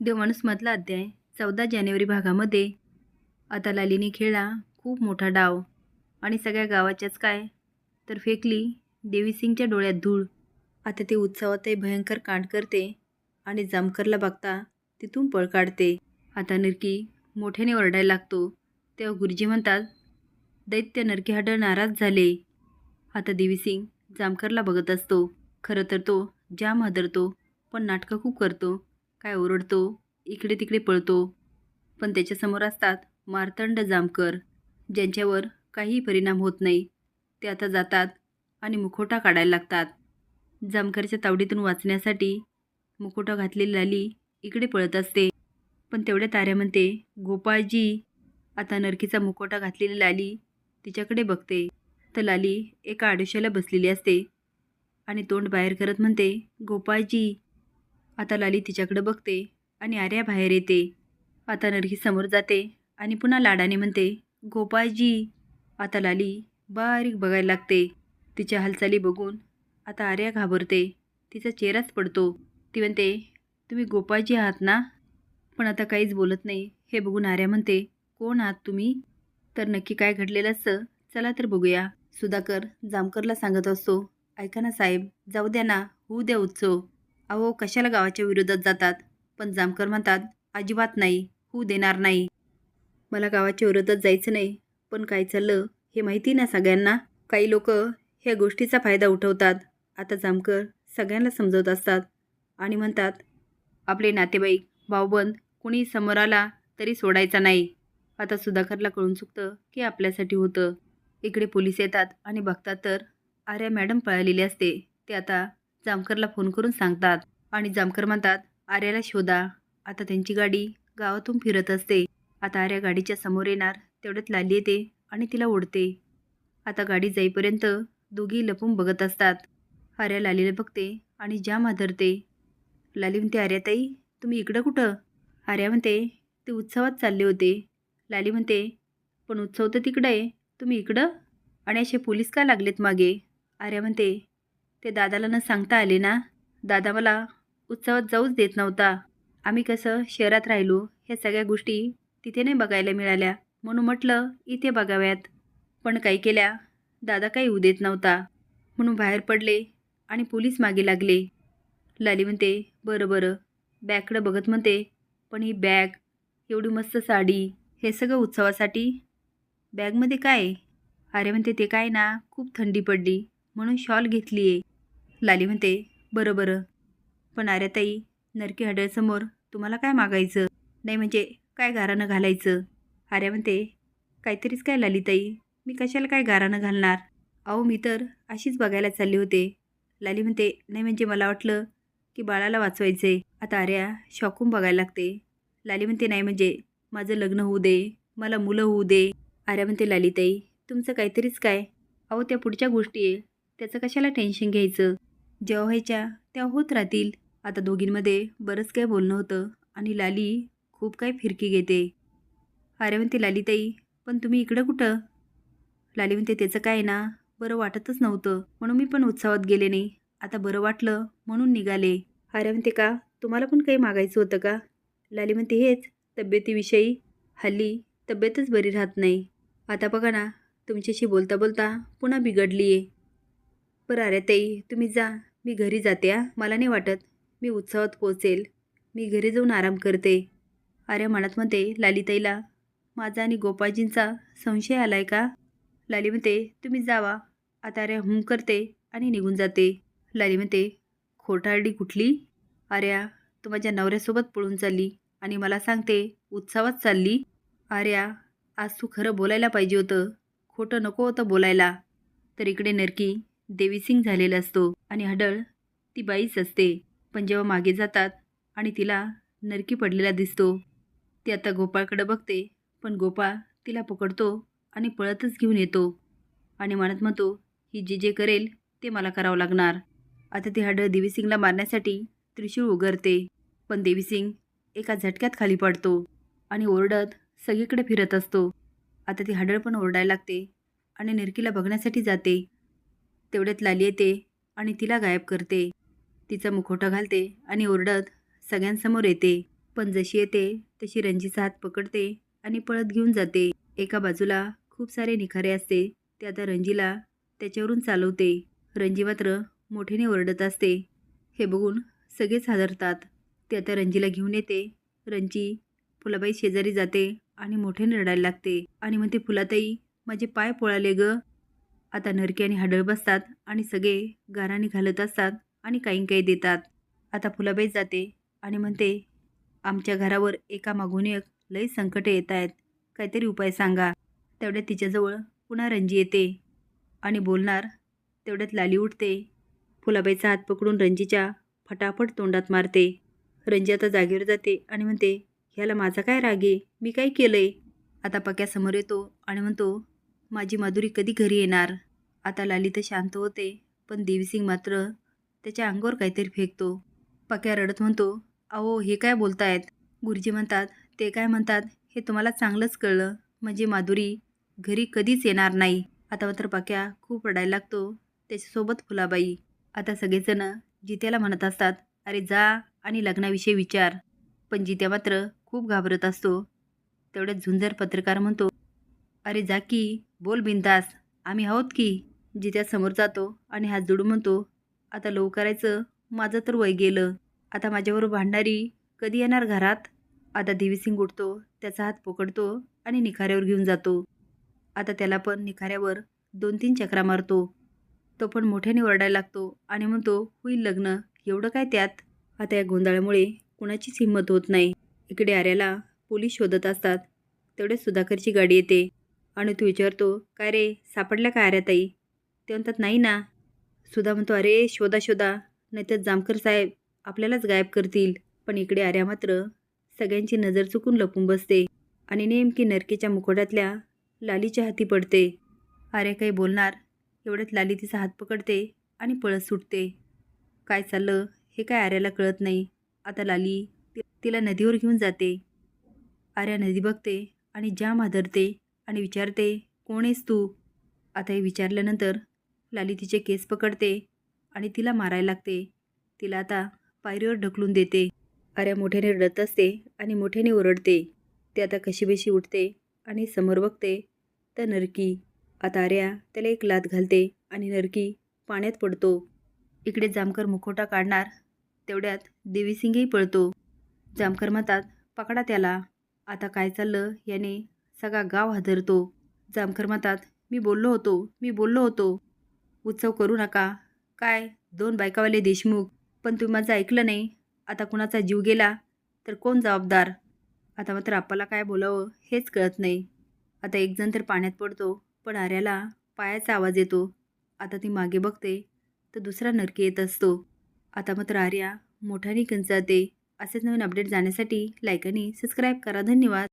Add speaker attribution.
Speaker 1: देवमाणूसमधला अध्याय चौदा जानेवारी भागामध्ये. आता लालीने खेळला खूप मोठा डाव. आणि सगळ्या गावाच्याच काय? तर फेकली देवीसिंगच्या डोळ्यात धूळ. आता ते उत्सवातही भयंकर कांड करते आणि जामकरला बघता तिथून पळ काढते. आता नरकी मोठ्याने ओरडायला लागतो. तेव्हा गुरुजी म्हणतात दैत्य नरकी हाडळ नाराज झाले. आता देवीसिंग जामकरला बघत असतो. खरं तर तो जाम हादरतो पण नाटकं खूप करतो. काय ओरडतो? इकडे तिकडे पळतो. पण त्याच्यासमोर असतात मार्तंड जामकर ज्यांच्यावर काहीही परिणाम होत नाही. ते आता जातात आणि मुखोटा काढायला लागतात. जामकरच्या तावडीतून वाचण्यासाठी मुखोटा घातलेली लाली इकडे पळत असते. पण तेवढ्या ताऱ्या म्हणते गोपाळजी. आता नरकीचा मुखोटा घातलेली लाली तिच्याकडे बघते. तर लाली एका आडुश्याला बसलेली असते आणि तोंड बाहेर करत म्हणते गोपाळजी. आता लाली तिच्याकडं बघते आणि आर्या बाहेर येते. आता नरही समोर जाते आणि पुन्हा लाडाने म्हणते गोपाळजी. आता लाली बारीक बघायला लागते. तिच्या हालचाली बघून आता आर्या घाबरते. तिचा चेहराच पडतो. ती म्हणते तुम्ही गोपाळजी आहात ना? पण आता काहीच बोलत नाही. हे बघून आर्या म्हणते कोण आहात तुम्ही? तर नक्की काय घडलेलं असतं चला तर बघूया. सुधाकर जामकरला सांगत असतो ऐका ना साहेब जाऊ द्या ना होऊ द्या उत्सव. अहो कशाला गावाच्या विरोधात जातात? पण जामकर म्हणतात अजिबात नाही होऊ देणार नाही. मला गावाच्या विरोधात जायचं नाही पण काय चाललं हे माहिती ना सगळ्यांना? काही लोक ह्या गोष्टीचा फायदा उठवतात. आता जामकर सगळ्यांना समजवत असतात आणि म्हणतात आपले नातेवाईक भाऊबंद कुणी समोर आला तरी सोडायचा नाही. आता सुधाकरला कळून चुकतं की आपल्यासाठी होतं. इकडे पोलीस येतात आणि बघतात तर आर्या मॅडम पळालेली असते. ते आता जामकरला फोन करून सांगतात आणि जामकर म्हणतात आर्याला शोधा. आता त्यांची गाडी गावातून फिरत असते. आता आर्या गाडीच्या समोर येणार तेवढ्यात लाली येते आणि तिला ओढते. आता गाडी जाईपर्यंत दोघी लपून बघत असतात. आर्या लालीला बघते आणि जाम आदरते. लाली म्हणते आर्याताई तुम्ही इकडं कुठं? आर्या म्हणते ते उत्सवात चालले होते. लाली म्हणते पण उत्सव तर तिकडं आहे. तुम्ही इकडं? आणि असे पोलीस का लागलेत मागे? आर्या म्हणते ते दादाला न सांगता आले ना? दादा मला उत्सवात जाऊच देत नव्हता. आम्ही कसं शहरात राहिलो ह्या सगळ्या गोष्टी तिथे नाही बघायला मिळाल्या. म्हणून म्हटलं इथे बघाव्यात. पण काही केल्या दादा काही होऊ देत नव्हता. म्हणून बाहेर पडले आणि पोलीस मागे लागले. लाली म्हणते बरं बरं. बॅगकडं बघत म्हणते पण ही बॅग एवढी मस्त साडी हे सगळं उत्सवासाठी? बॅगमध्ये काय? अरे म्हणते ते काय ना खूप थंडी पडली. म्हणून शॉल घेतली आहे लाली म्हणते बरं बरं. पण आर्याताई नरकी हडळसमोर तुम्हाला काय मागायचं? नाही म्हणजे काय गारानं घालायचं? आर्या म्हणते काहीतरीच काय लालीताई मी कशाला काय गारानं घालणार? अहो मी तर अशीच बघायला चालले होते. लाली म्हणते नाही म्हणजे मला वाटलं की बाळाला वाचवायचे आता आर्या शॉकून बघायला लागते. लाली म्हणते नाही म्हणजे माझं लग्न होऊ दे मला मुलं होऊ दे. आर्या म्हणते लालीताई तुमचं काहीतरीच काय? अहो त्या पुढच्या गोष्टी आहे. त्याचं कशाला टेन्शन घ्यायचं? जेव्हा व्हायच्या तेव्हा होत राहतील. आता दोघींमध्ये बरंच काय बोलणं होतं आणि लाली खूप काही फिरकी घेते. अरे म्हणते लालीताई पण तुम्ही इकडं कुठं? लाली म्हणते त्याचं काय ना बरं वाटतच नव्हतं. म्हणून मी पण उत्सवात गेले नाही. आता बरं वाटलं म्हणून निघाले. अरे म्हणते का? तुम्हाला पण काही मागायचं होतं का? लाली म्हणते हेच तब्येतीविषयी. हल्ली तब्येतच बरी राहत नाही. आता बघा ना तुमच्याशी बोलता बोलता पुन्हा बिघडली आहे बरं अरे ताई तुम्ही जा. मी घरी जाते आ मला नाही वाटत. मी उत्सवात पोचेल मी घरी जाऊन आराम करते. अरे म्हणत म्हणते लालीताईला माझा आणि गोपाळजींचा संशय आलाय का? लाली म्हणते तुम्ही जावा. आता अरे हुम करते आणि निघून जाते. लाली म्हणते खोटारडी कुठली? आर्या तू माझ्या नवऱ्यासोबत पळून चालली आणि मला सांगते उत्सवात चालली. आर्या आज तू खरं बोलायला पाहिजे होतं. खोटं नको होतं बोलायला. तर इकडे नरकी देवीसिंग झालेला असतो आणि हडळ ती बाईच असते. पण जेव्हा मागे जातात आणि तिला नरकी पडलेला दिसतो ती आता गोपाळकडे बघते. पण गोपाळ तिला पकडतो आणि पळतच घेऊन येतो आणि म्हणत म्हणतो ही जे जे करेल ते मला करावं लागणार. आता ती हडळ देवीसिंगला मारण्यासाठी त्रिशूळ उगरते पण देवीसिंग एका झटक्यात खाली पडतो आणि ओरडत सगळीकडे फिरत असतो. आता ती हडळ पण ओरडायला लागते आणि निरकीला बघण्यासाठी जाते. तेवढ्यात लाली येते आणि तिला गायब करते. तिचा मुखोटा घालते आणि ओरडत सगळ्यांसमोर येते. पण जशी येते तशी रंजीचा हात पकडते आणि पळत घेऊन जाते. एका बाजूला खूप सारे निखारे असते. ते आता रंजीला त्याच्यावरून चालवते. रंजी मात्र मोठ्याने ओरडत असते. हे बघून सगळेच हादरतात. ते आता रंजीला घेऊन येते. रंजी फुलाबाई शेजारी जाते आणि मोठ्याने रडायला लागते. आणि म्हणते फुलाताई माझे पाय पोळाले ग. आता नरके आणि हडळ बसतात आणि सगळे गाराने घालत असतात आणि काही काही देतात. आता फुलाबाई जाते आणि म्हणते आमच्या घरावर एका मागून एक लई संकटे येत आहेत. काहीतरी उपाय सांगा. तेवढ्यात तिच्याजवळ पुन्हा रंजी येते आणि बोलणार तेवढ्यात लाली उठते. फुलाबाईचा हात पकडून रंजीच्या फटाफट तोंडात मारते. रंजी आता जागेवर जाते आणि म्हणते ह्याला माझा काय राग आहे? मी काय केलंय? आता पक्यासमोर येतो आणि म्हणतो माझी माधुरी कधी घरी येणार? आता लाली तर शांत होते पण देवीसिंग मात्र त्याच्या अंगावर काहीतरी फेकतो. पक्या रडत म्हणतो अहो हे काय बोलतायत? गुरुजी म्हणतात ते काय म्हणतात? हे तुम्हाला चांगलंच कळलं. म्हणजे माधुरी घरी कधीच येणार नाही. आता मात्र पक्या खूप रडायला लागतो त्याच्यासोबत फुलाबाई. आता सगळेजण जित्याला म्हणत असतात अरे जा आणि लग्नाविषयी विचार. पण जित्या मात्र खूप घाबरत असतो. तेवढ्यात झुंजर पत्रकार म्हणतो अरे जा की बोल बिंदास आम्ही आहोत की जित्या समोर जातो आणि हात जोडून म्हणतो आता लव करायचं माझं तर वय गेलं. आता माझ्याबरोबर भांडणारी कधी येणार घरात? आता देवीसिंग उठतो त्याचा हात पकडतो आणि निखाऱ्यावर घेऊन जातो. आता त्याला पण निखाऱ्यावर दोन तीन चक्रा मारतो. तो पण मोठ्याने ओरडायला लागतो आणि म्हणतो होईल लग्न. एवढं काय त्यात? आता या गोंधळामुळे कुणाचीच हिंमत होत नाही. इकडे आर्याला पोलीस शोधत असतात. तेवढ्याच सुधाकरची गाडी येते. आणि तू विचारतो काय रे सापडल्या अरे ताई? ते म्हणतात नाही ना. सुधा म्हणतो अरे शोधा शोधा. नाहीतर जामकर साहेब आपल्यालाच गायब करतील. पण इकडे आर्या मात्र सगळ्यांची नजर चुकून लपून बसते आणि नेमकी नरकेच्या मुखोट्यातल्या लालीच्या हाती पडते. आर्या काही बोलणार एवढ्यात लाली तिचा हात पकडते आणि पळत सुटते. काय चाललं हे काय आर्याला कळत नाही. आता लाली तिला नदीवर घेऊन जाते. आर्या नदी बघते आणि जाम आदरते. आणि विचारते कोण आहेस तू? आता हे विचारल्यानंतर लाली तिचे केस पकडते आणि तिला मारायला लागते. तिला आता पायरीवर ढकलून देते. आर्या मोठ्याने रडत असते आणि मोठ्याने ओरडते. ते आता कशीबेशी उठते आणि समोर बघते. तर नरकी आता आर्या त्याला एक लात घालते आणि नरकी पाण्यात पडतो. इकडे जामकर मुखोटा काढणार तेवढ्यात देवीसिंगही पळतो. जामकर म्हणतात पकडा त्याला. आता काय चाललं याने सगळा गाव हादरतो. जामकर म्हणतात मी बोललो होतो मी बोललो होतो. उत्सव करू नका. काय? दोन बायकावाले देशमुख. पण तुम्ही माझं ऐकलं नाही. आता कुणाचा जीव गेला? तर कोण जबाबदार? आता मात्र आप्पाला काय बोलावं हेच कळत नाही. आता एकजण तर पाण्यात पडतो पण आर्याला पायाचा आवाज येतो. आता ती मागे बघते तर दुसरा नरकी येत असतो. आता मात्र आर्या मोठ्याने कंचाळते असेच नवीन अपडेट जाण्यासाठी लाईक आणि सबस्क्राईब करा. धन्यवाद.